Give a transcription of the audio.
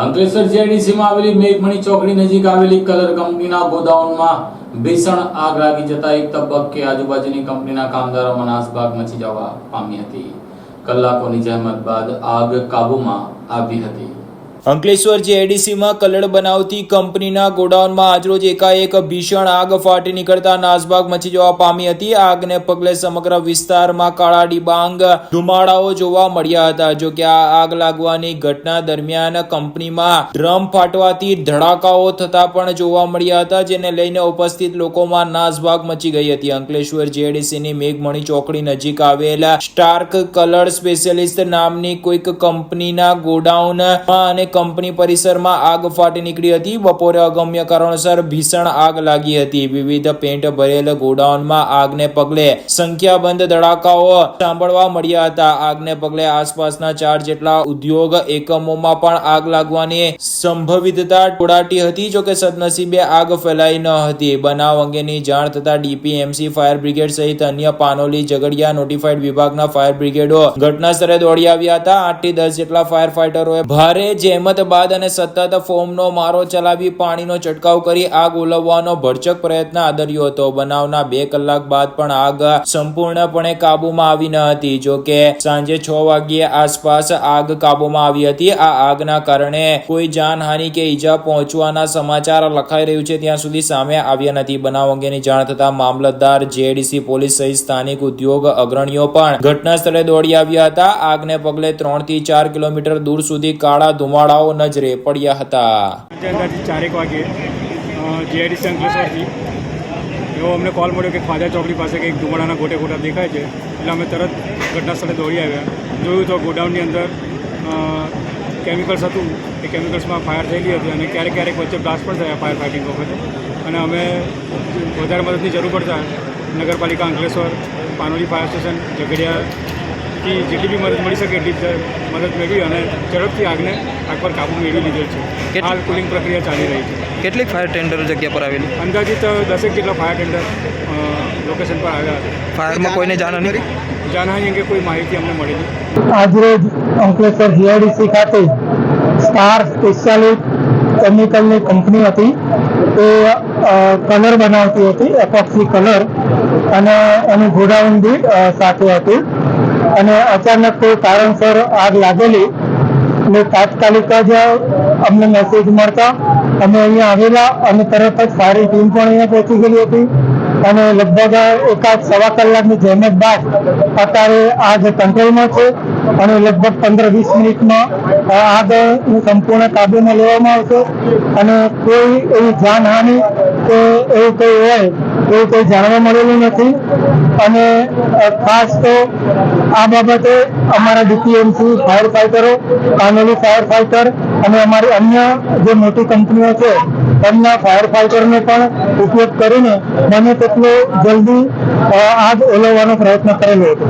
અંકલેશ્વર જીઆઈડીસીમાં આવેલી મેઘમણી ચોકડી નજીક આવેલી કલર કંપનીના ગોડાઉનમાં ભીષણ આગ લાગી જતા એક તબક્કે આજુબાજુની કંપનીના કામદારોમાં નાસભાગ મચી જવા પામી હતી. કલાકોની જહેમત બાદ આગ કાબૂમાં આવી હતી. અંકલેશ્વર જેએડીસીમાં કલર બનાવતી કંપનીના ગોડાઉનમાં આજરોજ એકાએક ભીષણ આગ ફાટી નીકળતા નાસભાગ મચી જવા પામી હતી. આગને પગલે સમગ્ર વિસ્તારમાં કાળા ડિબાંગ ધુમાડાઓ જોવા મળ્યા હતા. જો કે આ આગ લાગવાની ઘટના દરમિયાન કંપનીમાં ડ્રમ ફાટવાથી ધડાકાઓ થતા પણ જોવા મળ્યા હતા, જેને લઈને ઉપસ્થિત લોકોમાં નાસભાગ મચી ગઈ હતી. અંકલેશ્વર જેએડીસીની મેઘમણી ચોકડી નજીક આવેલા સ્ટાર્ક કલર સ્પેશિયલિસ્ટ નામની કોઈક કંપનીના ગોડાઉન અને કંપની પરિસરમાં આગ ફાટી નીકળી હતી. બપોરે અગમ્ય કારણોસર ભીષણ આગ લાગી હતી. વિવિધ પેન્ટ ભરેલ ગોડાઉનમાં આગને પગલે સંખ્યાબંધ ધડાકાઓ સાંભળવા મળ્યા હતા. આગને પગલે આસપાસના ચાર જેટલા ઉદ્યોગ એકમોમાં પણ આગ લાગવાની સંભવિતતા ટોળાટી હતી. જોકે સદનસીબે આગ ફેલાઈ ન હતી. બનાવ અંગેની જાણ થતા ડીપીએમસી ફાયર બ્રિગેડ સહિત અન્ય પાનોલી ઝઘડિયા નોટિફાઈડ વિભાગના ફાયર બ્રિગેડો ઘટના સ્થળે દોડી આવ્યા હતા. આઠથી દસ જેટલા ફાયર ફાઈટરોએ ભારે જહેમત બાદ અને સતત ફોમનો મારો ચલાવી પાણીનો છંટકાવ કરી આગ ઓલવવાનો ભરચક પ્રયત્ન આદર્યો હતો. બનાવના બે કલાક બાદ પણ આગ સંપૂર્ણપણે કાબુમાં આવી ન હતી. જો કે સાંજે છ વાગ્યે આસપાસ આગ કાબુમાં આવી હતી. આ આગના કારણે કોઈ જાનહાનિ કે ઈજા પહોંચવાના સમાચાર લખાઈ રહ્યું છે. ત્યાં સુધી સામે આવ્યા નથી. બનાવ અંગેની જાણ થતા મામલતદાર, જેડીસી પોલીસ સહિત સ્થાનિક ઉદ્યોગ અગ્રણીઓ પણ ઘટના સ્થળે દોડી આવ્યા હતા. આગને પગલે ત્રણથી ચાર કિલોમીટર દૂર સુધી કાળા ધુમાડાઓ નજરે પડ્યા હતા. અંદાજે ચારેક વાગે જીઆઈડીસી અંકલેશ્વરથી એવો અમને કોલ મળ્યો કે ખ્વાજા ચોકડી પાસે કંઈક ધુમાડાના ગોટે ગોટા દેખાય છે. એટલે અમે તરત ઘટના સ્થળે દોડી આવ્યા. જોયું તો ગોડાઉનની અંદર કેમિકલ્સ હતું. એ કેમિકલ્સમાં ફાયર થયેલી હતી અને ક્યારેક ક્યારેક વચ્ચે બ્લાસ્ટ પણ થયા ફાયર ફાઇટિંગ વખતે. અને અમે વધારે મદદની જરૂર પડતા નગરપાલિકા અંકલેશ્વર, પાનોલી ફાયર સ્ટેશન ઝઘડિયાથી જેટલી બી મદદ મળી શકે એટલી મદદ મેળવી અને ઝડપથી આગને આગ પર કાબુ મેળવી લીધેલ છે. હાલ કુલિંગ પ્રક્રિયા ચાલી રહી છે. કેટલીક ફાયર ટેન્ડર જગ્યા પર આવેલી? અંદાજિત દસેક જેટલા ફાયર ટેન્ડર લોકેશન પર આવ્યા હતા ફાયરમાં કોઈને જાણ જાનહાની અંગે કોઈ માહિતી અમને મળેલી આજરોજ અંકલેશ્વર જીઆઈડીસી ખાતે સ્ટાર સ્પેશિયાલિસ્ટ કેમિકલની કંપની હતી. તે કલર બનાવતી હતી એપોક્સી કલર. અને એનું ગોડાઉન બી સાથે હતું. અને અચાનક કોઈ કારણસર આગ લાગેલી એટલે તાત્કાલિક જ અમને મેસેજ મળતા. અમે અહીંયા આવેલા અને તરત જ સારી ટીમ પણ અહીંયા પહોંચી ગયેલી હતી. અને લગભગ એકાદ સવા કલાકની જહેમત બાદ અત્યારે આગ કંટ્રોલમાં છે અને લગભગ પંદર વીસ મિનિટમાં આગ સંપૂર્ણ કાબૂમાં લેવામાં આવશે. અને કોઈ એવી જાનહાનિ કે એવું કંઈ હોય, એવું કંઈ જાણવા મળેલું નથી. અને ખાસ તો આ બાબતે અમારા ડીપીએમસી ફાયર ફાઈટરો કાનોલી ફાયર ફાઈટર અને અમારી અન્ય જે મોટી કંપનીઓ છે, એમના ફાયર ફાઈટરનો પણ ઉપયોગ કરીને મને તેટલો જલ્દી આગ ઓલવવાનો પ્રયત્ન કરેલો હતો.